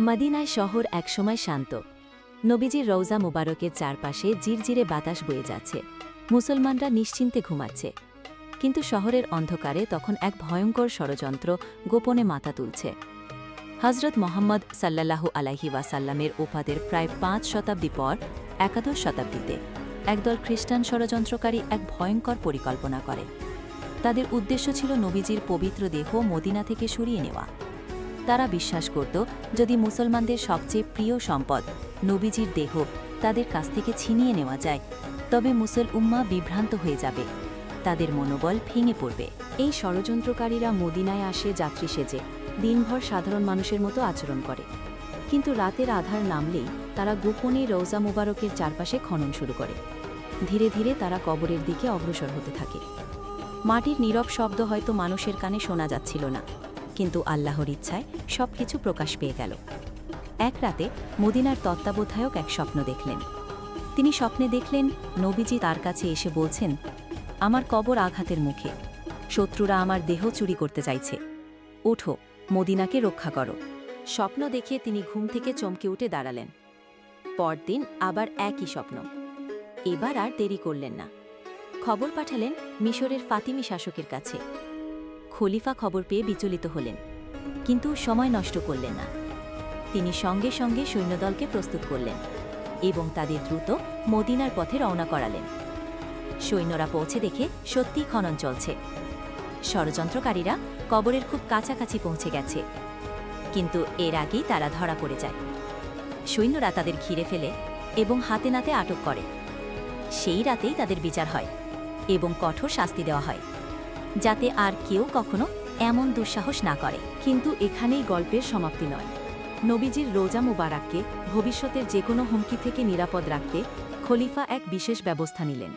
মদিনায় শহর একসময় শান্ত। নবীজির রৌজা মোবারকের চারপাশে জিরজিরে বাতাস বয়ে যাচ্ছে। মুসলমানরা নিশ্চিন্তে ঘুমাচ্ছে। কিন্তু শহরের অন্ধকারে তখন এক ভয়ঙ্কর ষড়যন্ত্র গোপনে মাথা তুলছে। হজরত মোহাম্মদ সাল্লাল্লাহু আলাইহি ওয়াসাল্লামের ওফাদের প্রায় পাঁচ শতাব্দী পর, একাদশ শতাব্দীতে, একদল খ্রিস্টান ষড়যন্ত্রকারী এক ভয়ঙ্কর পরিকল্পনা করে। তাদের উদ্দেশ্য ছিল নবীজির পবিত্র দেহ মদিনা থেকে সরিয়ে নেওয়া। তারা বিশ্বাস করত যদি মুসলমানদের সবচেয়ে প্রিয় সম্পদ নবীজির দেহ তাদের কাছ থেকে ছিনিয়ে নেওয়া যায়, তবে মুসল উম্মা বিভ্রান্ত হয়ে যাবে। তাদের মনোবল ভেঙে পড়বে। এই ষড়যন্ত্রকারীরা মদিনায় আসে যাত্রী সেজে, দিনভর সাধারণ মানুষের মতো আচরণ করে। কিন্তু রাতের আধার নামলেই তারা গোপনে রৌজা মুবারকের চারপাশে খনন শুরু করে। ধীরে ধীরে তারা কবরের দিকে অগ্রসর হতে থাকে। মাটির নীরব শব্দ হয়তো মানুষের কানে শোনা যাচ্ছিল না। কিন্তু আল্লাহর ইচ্ছায় সবকিছু প্রকাশ পেয়ে গেল। এক রাতে মদিনার তত্ত্বাবধায়ক এক স্বপ্ন দেখলেন। তিনি স্বপ্নে দেখলেন, নবীজি তার কাছে এসে বলছেন, আমার কবর আঘাতের মুখে। শত্রুরা আমার দেহ চুরি করতে চাইছে। ওঠো, মদিনাকে রক্ষা করো। স্বপ্ন দেখে তিনি ঘুম থেকে চমকে উঠে দাঁড়ালেন। পরদিন আবার একই স্বপ্ন। এবার আর দেরি করলেন না। খবর পাঠালেন মিশরের ফাতিমি শাসকের কাছে। খলিফা খবর পেয়ে বিচলিত হলেন, কিন্তু সময় নষ্ট করলেন না। তিনি সঙ্গে সঙ্গে সৈন্যদলকে প্রস্তুত করলেন এবং তাদের দ্রুত মদিনার পথে রওনা করালেন। সৈন্যরা পৌঁছে দেখে সত্যি খনন চলছে। ষড়যন্ত্রকারীরা কবরের খুব কাছাকাছি পৌঁছে গেছে, কিন্তু এর আগেই তারা ধরা পড়ে যায়। সৈন্যরা তাদের ঘিরে ফেলে এবং হাতে নাতে আটক করে। সেই রাতেই তাদের বিচার হয় এবং কঠোর শাস্তি দেওয়া হয়। যাতে আর কেউ কখনো এমন দুঃসাহস না করে। কিন্তু এখানেই গল্পের সমাপ্তি নয়। নবীজির রোজা মুবারাককে ভবিষ্যতের যে কোনো হুমকি থেকে নিরাপদ রাখতে খলিফা এক বিশেষ ব্যবস্থা নিলেন।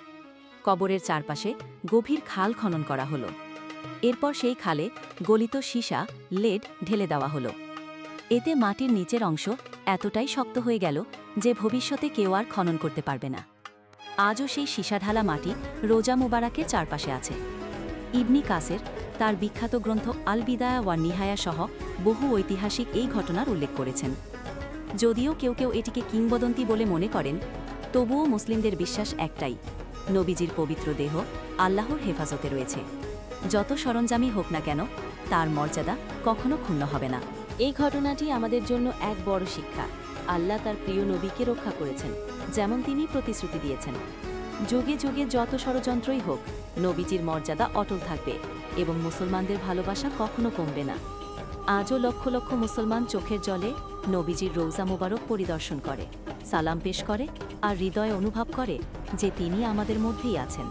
কবরের চারপাশে গভীর খাল খনন করা হলো। এরপর সেই খালে গলিত সীসা লেড ঢেলে দেওয়া হলো। এতে মাটির নিচের অংশ এতটাই শক্ত হয়ে গেল যে ভবিষ্যতে কেউ আর খনন করতে পারবে না। আজও সেই সীসাঢালা মাটি রোজা মুবারাকের চারপাশে আছে। ইবনি কাসের, তার বিখ্যাত গ্রন্থ আল বিদায়া ওয়া নিহায়া সহ বহু ঐতিহাসিক এই ঘটনার উল্লেখ করেছেন। যদিও কেউ কেউ এটিকে কিংবদন্তি বলে মনে করেন, তবুও মুসলিমদের বিশ্বাস একটাই, নবীজির পবিত্র দেহ আল্লাহর হেফাজতে রয়েছে। যত সরঞ্জামই হোক না কেন, তার মর্যাদা কখনো ক্ষুণ্ণ হবে না। এই ঘটনাটি আমাদের জন্য এক বড় শিক্ষা। আল্লাহ তার প্রিয় নবীকে রক্ষা করেছেন, যেমন তিনি প্রতিশ্রুতি দিয়েছেন। যুগে যুগে যত ষড়যন্ত্রই হোক, নবীজির মর্যাদা অটল থাকবে এবং মুসলমানদের ভালোবাসা কখনো কমবে না। আজও লক্ষ লক্ষ মুসলমান চোখের জলে নবীজির রৌজা মোবারক পরিদর্শন করে, সালাম পেশ করে আর হৃদয় অনুভব করে যে তিনি আমাদের মধ্যেই আছেন।